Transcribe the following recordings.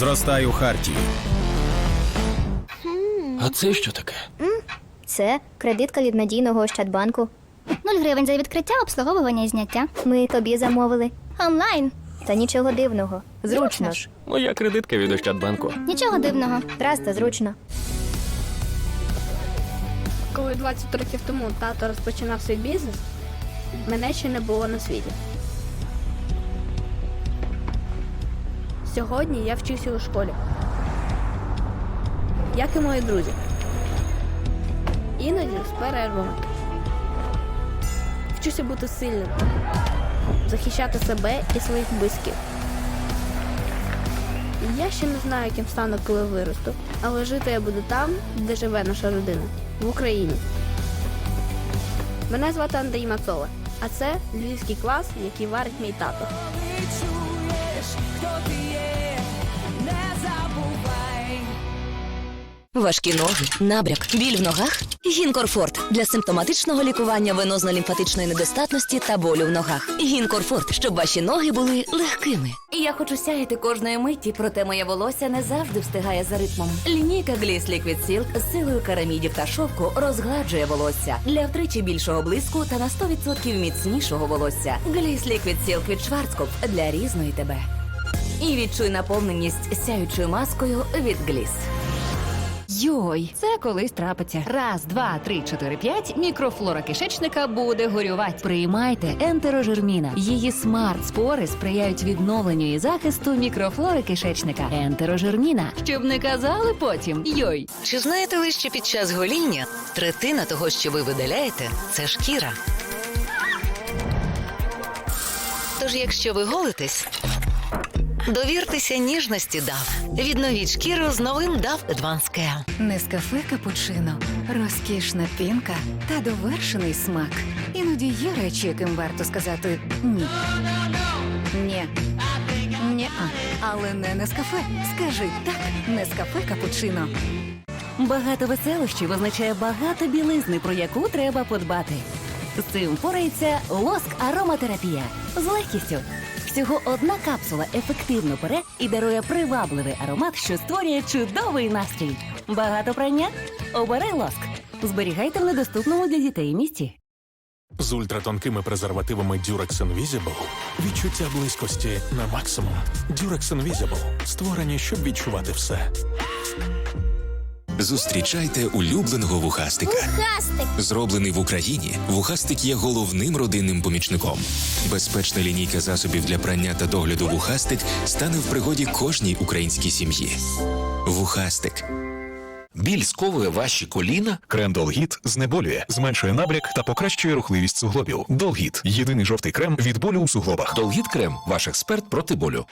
Зростай у Хартії. А це що таке? Це кредитка від надійного Ощадбанку. 0 гривень за відкриття, обслуговування і зняття. Ми тобі замовили. Онлайн. Та нічого дивного. Зручно ж. Моя кредитка від Ощадбанку. Нічого дивного. Раз та зручно. Коли 20 років тому тато розпочинав свій бізнес, мене ще не було на світі. Сьогодні я вчуся у школі. Як і мої друзі. Іноді з перервами. Вчуся бути сильним, захищати себе і своїх близьких. Я ще не знаю, ким стану, коли виросту, але жити я буду там, де живе наша родина в Україні. Мене звати Андрій Мацола, а це львівський клас, який варить мій тато. Важкі ноги, набряк, біль в ногах. Гінкорфорт для симптоматичного лікування венозно-лімфатичної недостатності та болю в ногах. Гінкорфорт, щоб ваші ноги були легкими. Я хочу сяяти кожної миті, проте моє волосся не завжди встигає за ритмом. Лінійка Gliss Liquid Silk з силою карамідів та шовку розгладжує волосся для втричі більшого блиску та на 100% міцнішого волосся. Gliss Liquid Silk від Schwarzkopf для різної тебе. І відчуй наповненість сяючою маскою від Gliss. Йой, це колись трапиться. Раз, два, три, чотири, п'ять. Мікрофлора кишечника буде горювати. Приймайте ентерожерміна. Її смарт-спори сприяють відновленню і захисту мікрофлори кишечника. Ентерожерміна. Щоб не казали потім. Йой. Чи знаєте ви, що під час гоління третина того, що ви видаляєте, це шкіра? Тож, якщо ви голитесь, довіртеся ніжності DAF. Відновіть шкіру з новим DAF Advanced Нескафе капучино, розкішна пінка та довершений смак. Іноді є речі, яким варто сказати ні. Ні. Ні-а. Але не Нескафе. Скажи так, Нескафе капучино. Багато веселощів означає багато білизни, про яку треба подбати. З цим впорається лоск ароматерапія з легкістю. Всього одна капсула ефективно пере і дарує привабливий аромат, що створює чудовий настрій. Багато прання? Обери лоск. Зберігайте в недоступному для дітей місці. З ультратонкими презервативами Durex Invisible відчуття близькості на максимум. Durex Invisible створені, щоб відчувати все. Зустрічайте улюбленого вухастика. Хастик. Зроблений в Україні, вухастик є головним родинним помічником. Безпечна лінійка засобів для прання та догляду вухастик стане в пригоді кожній українській сім'ї. Вухастик. Біль сковує ваші коліна. Крем Долгіт знеболює, зменшує набряк та покращує рухливість суглобів. Долгіт єдиний жовтий крем від болю у суглобах. Долгіт крем, ваш експерт проти болю.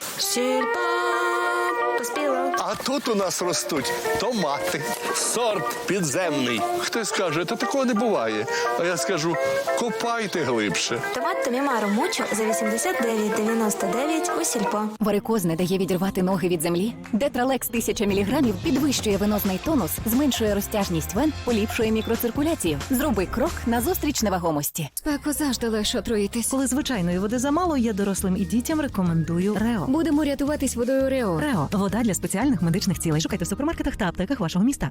А тут у нас ростуть томати, сорт підземний. Хтось каже, та такого не буває. А я скажу, копайте глибше. Томат Томімаро Мучо за 89,99 у сільпо. Варикоз не дає відірвати ноги від землі. Детралекс 1000 мг підвищує венозний тонус, зменшує розтяжність вен, поліпшує мікроциркуляцію. Зроби крок назустріч невагомості. Спеку завжди легше отруїтись. Коли звичайної води замало, я дорослим і дітям рекомендую Рео. Будемо рятуватись водою Рео. Рео вода для спеціальних медичних цілей. Шукайте в супермаркетах та аптеках вашого міста.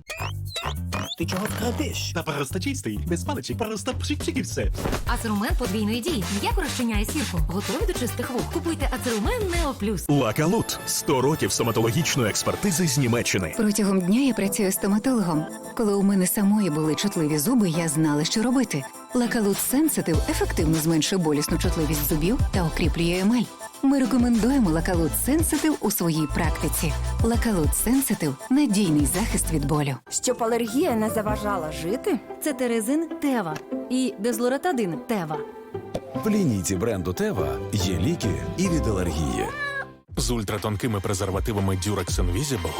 Ти чого вкрадеш? Та просто чистий, без паличок, просто пшик-пшик і все. Ацерумен подвійної дії. М'яко розчиняє сірку. Готові до чистих вух. Купуйте Ацерумен Нео Плюс. Лакалут 100 років стоматологічної експертизи з Німеччини. Протягом дня я працюю стоматологом. Коли у мене самої були чутливі зуби, я знала, що робити. Лакалут Сенситив ефективно зменшує болісну чутливість зубів та укріплює емаль. Ми рекомендуємо Лакалут Сенситив у своїй практиці. Лакалут Сенситив надійний захист від болю. Щоб алергія не заважала жити, Це терезин Тева і дезлоратадин Тева. В лінійці бренду Тева є ліки і від алергії. З ультратонкими презервативами Durex Invisible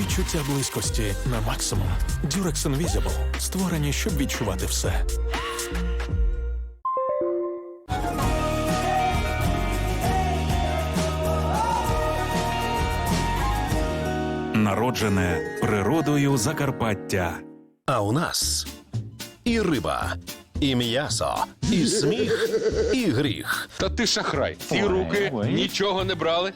відчуття близькості на максимум. Durex Invisible створені, щоб відчувати все. Народжене природою Закарпаття. А у нас і риба, і м'ясо, і сміх, і гріх. Та ти шахрай. Ці руки нічого не брали.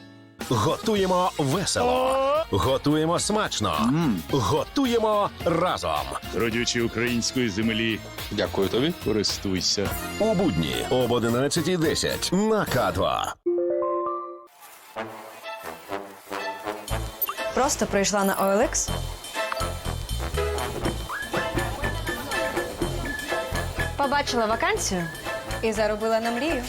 Готуємо весело. Готуємо смачно. Готуємо разом. Родючі української землі. Дякую тобі. Користуйся. У будні об 11.10 на К2. Просто прийшла на OLX. Побачила вакансію і заробила на мрію.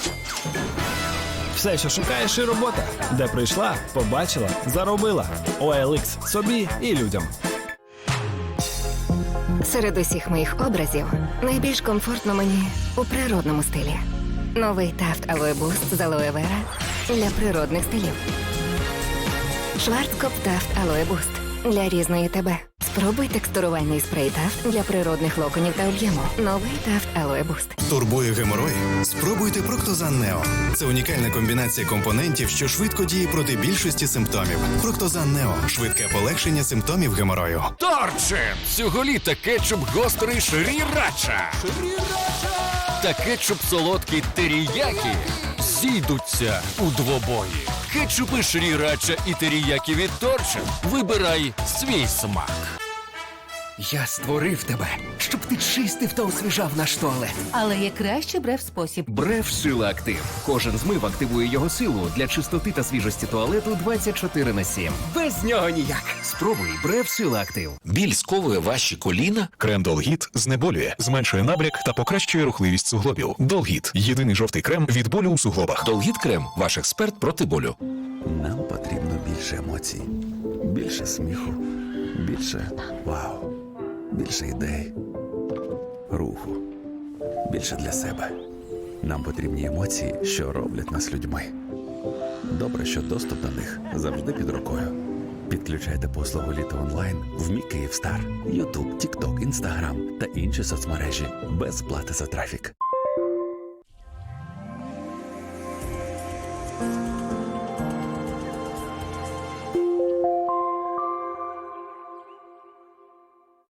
Все, що шукаєш, і робота. Де прийшла, побачила, заробила. OLX собі і людям. Серед усіх моїх образів найбільш комфортно мені у природному стилі. Новий тафт Aloe Boost з Aloe Vera для природних стилів. Шварцкоп Тафт Aloe Boost для різної тебе. Спробуй текстурувальний спрей Тафт для природних локонів та об'єму. Новий Тафт Aloe Boost. Турбує геморой? Спробуйте Проктозан Нео. Це унікальна комбінація компонентів, що швидко діє проти більшості симптомів. Проктозан Нео швидке полегшення симптомів геморою. Торчин! Цього літа кетчуп гострий шрірача. Та кетчуп солодкий теріякі зійдуться у двобої. Кетчупи шрірача і теріякі від торча. Вибирай свій смак. Я створив тебе, щоб ти чистив та освіжав наш туалет. Але є кращий брев спосіб. Бреф Сила Актив. Кожен змив активує його силу для чистоти та свіжості туалету 24 на 7. Без нього ніяк. Спробуй Бреф Сила Актив. Біль сковує ваші коліна. Крем Долгіт знеболює, зменшує набряк та покращує рухливість суглобів. Долгіт єдиний жовтий крем від болю у суглобах. Долгіт крем, ваш експерт проти болю. Нам потрібно більше емоцій, більше сміху, більше вау, більше ідей, руху, більше для себе. Нам потрібні емоції, що роблять нас людьми. Добре, що доступ до них завжди під рукою. Підключайте послугу Літо онлайн в Мі Київстар, Ютуб, Тікток, Інстаграм та інші соцмережі без плати за трафік.